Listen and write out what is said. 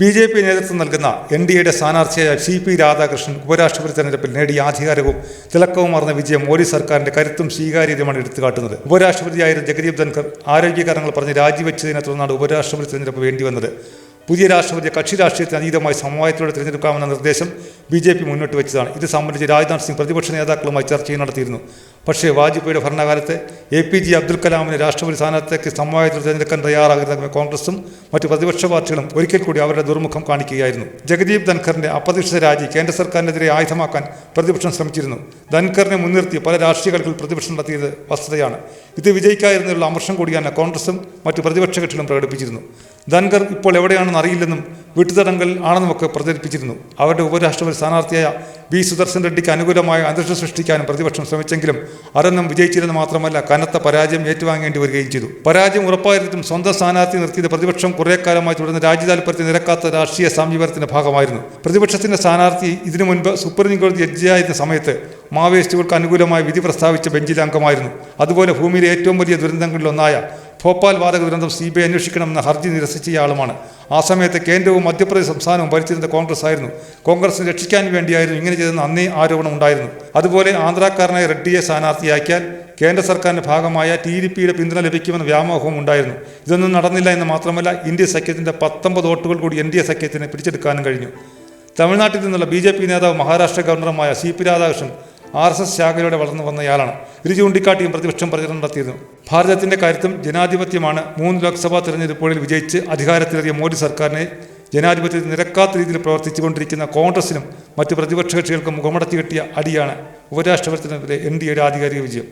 B J P നേതൃത്വം നൽകുന്ന N D എയുടെ സ്ഥാനാർത്ഥിയായ സി പി രാധാകൃഷ്ണൻ ഉപരാഷ്ട്രപതി തെരഞ്ഞെടുപ്പിൽ നേടിയ ആധികാരവും തിളക്കവുമാർന്ന വിജയം മോദി സർക്കാരിന്റെ കരുത്തും സ്വീകാര്യതയുമാണ് എടുത്തുകാട്ടുന്നത്. ഉപരാഷ്ട്രപതിയായിരുന്ന ജഗദീപ് ധൻഖർ ആരോഗ്യകാരണങ്ങൾ പറഞ്ഞ് രാജിവെച്ചതിനെ തുടർന്നാണ് ഉപരാഷ്ട്രപതി തെരഞ്ഞെടുപ്പ് വേണ്ടി വന്നത് പുതിയ രാഷ്ട്രപതിയെ കക്ഷി രാഷ്ട്രീയത്തിന് അതീതമായി സമവായത്തിലൂടെ തിരഞ്ഞെടുക്കാമെന്ന നിർദ്ദേശം ബി ജെ പി മുന്നോട്ട് വെച്ചതാണ്. ഇത് സംബന്ധിച്ച് രാജ്നാഥ് സിംഗ് പ്രതിപക്ഷ നേതാക്കളുമായി ചർച്ചയും നടത്തിയിരുന്നു. പക്ഷേ വാജ്പേയിയുടെ ഭരണകാലത്ത് എ പി ജെ അബ്ദുൽ കലാമിനെ രാഷ്ട്രപതി സ്ഥാനത്തേക്ക് സമവായത്തിൽ തിരഞ്ഞെടുക്കാൻ തയ്യാറാകുന്ന കോൺഗ്രസും മറ്റ് പ്രതിപക്ഷ പാർട്ടികളും ഒരിക്കൽ കൂടി അവരുടെ ദുർമുഖം കാണിക്കുകയായിരുന്നു. ജഗദീപ് ധൻഖറിന്റെ അപ്രതീക്ഷിത രാജി കേന്ദ്ര സർക്കാരിനെതിരെ ആയുധമാക്കാൻ പ്രതിപക്ഷം ശ്രമിച്ചിരുന്നു. ധൻഖറിനെ മുൻനിർത്തി പല രാഷ്ട്രീയ കളികൾ പ്രതിപക്ഷം നടത്തിയത് വസ്തുതയാണ്. ഇത് വിജയിക്കാതിരുന്നുള്ള അമർഷം കൂടിയാണ് കോൺഗ്രസും മറ്റ് പ്രതിപക്ഷ കക്ഷികളും പ്രകടിപ്പിച്ചിരുന്നു. ധൻഖർ ഇപ്പോൾ എവിടെയാണെന്ന് അറിയില്ലെന്നും വീട്ടുതടങ്കൽ ആണെന്നുമൊക്കെ പ്രചരിപ്പിച്ചിരുന്നു. അവരുടെ ഉപരാഷ്ട്രപതി സ്ഥാനാർത്ഥിയായ ബി സുദർശൻ റെഡ്ഡിക്ക് അനുകൂലമായ അന്തരീക്ഷം സൃഷ്ടിക്കാനും പ്രതിപക്ഷം ശ്രമിച്ചെങ്കിലും അതൊന്നും വിജയിച്ചില്ലെന്ന് മാത്രമല്ല കനത്ത പരാജയം ഏറ്റുവാങ്ങേണ്ടി വരികയും ചെയ്തു. പരാജയം ഉറപ്പായിരുന്നിട്ടും സ്വന്തം സ്ഥാനാർത്ഥി നിർത്തിയത് പ്രതിപക്ഷം കുറേ കാലമായി തുടർന്ന് രാജ്യതാൽപര്യത്തിന് നിരക്കാത്ത രാഷ്ട്രീയ സമീപനത്തിന്റെ ഭാഗമായിരുന്നു. പ്രതിപക്ഷത്തിന്റെ സ്ഥാനാർത്ഥി ഇതിനു മുൻപ് സുപ്രീം കോടതി ജഡ്ജിയായിരുന്ന സമയത്ത് മാവോയിസ്റ്റുകൾക്ക് അനുകൂലമായ വിധി പ്രസ്താവിച്ച ബെഞ്ചിലെ അംഗമായിരുന്നു. അതുപോലെ ഭൂമിയിലെ ഏറ്റവും വലിയ ദുരന്തങ്ങളിലൊന്നായ ഭോപ്പാൽ വാതക ദുരന്തം സി ബി ഐ അന്വേഷിക്കണമെന്ന ഹർജി നിരസിച്ച ആളുമാണ്. ആ സമയത്ത് കേന്ദ്രവും മധ്യപ്രദേശ് സംസ്ഥാനവും ഭരിച്ചിരുന്ന കോൺഗ്രസ് ആയിരുന്നു കോൺഗ്രസിനെ രക്ഷിക്കാൻ വേണ്ടിയായിരുന്നു ഇങ്ങനെ ചെയ്തെന്ന് അന്നേ ആരോപണം ഉണ്ടായിരുന്നു. അതുപോലെ ആന്ധ്രാക്കാരനായ റെഡ്ഡിയെ സ്ഥാനാർത്ഥിയാക്കിയാൽ കേന്ദ്ര സർക്കാരിന്റെ ഭാഗമായ ടി ഡി പിയുടെ പിന്തുണ ലഭിക്കുമെന്ന വ്യാമോഹവും ഉണ്ടായിരുന്നു. ഇതൊന്നും നടന്നില്ല എന്ന് മാത്രമല്ല ഇന്ത്യ സഖ്യത്തിന്റെ പത്തൊമ്പത് വോട്ടുകൾ കൂടി എൻ ഡി എ സഖ്യത്തിന് പിടിച്ചെടുക്കാനും കഴിഞ്ഞു. തമിഴ്നാട്ടിൽ നിന്നുള്ള ബി ജെ പി നേതാവ് Maharashtra ഗവർണറുമായ C P Radhakrishnan R S S ശാഖയിലൂടെ വളർന്നു വന്നയാളാണ് ഇരു ചൂണ്ടിക്കാട്ടിയും പ്രതിപക്ഷം പ്രചരണം നടത്തിയിരുന്നു. ഭാരതത്തിന്റെ കാര്യത്തും ജനാധിപത്യമാണ് മൂന്ന് ലോക്സഭാ തെരഞ്ഞെടുപ്പുകളിൽ വിജയിച്ച് അധികാരത്തിലെത്തിയ മോദി സർക്കാരിനെ ജനാധിപത്യത്തിൽ നിരക്കാത്ത രീതിയിൽ പ്രവർത്തിച്ചുകൊണ്ടിരിക്കുന്ന കോൺഗ്രസിനും മറ്റ് പ്രതിപക്ഷ കക്ഷികൾക്കും മുഖമടച്ചു കിട്ടിയ അടിയാണ് ഉപരാഷ്ട്രപതി എൻ ഡി എയുടെ ആധികാരിക വിജയം.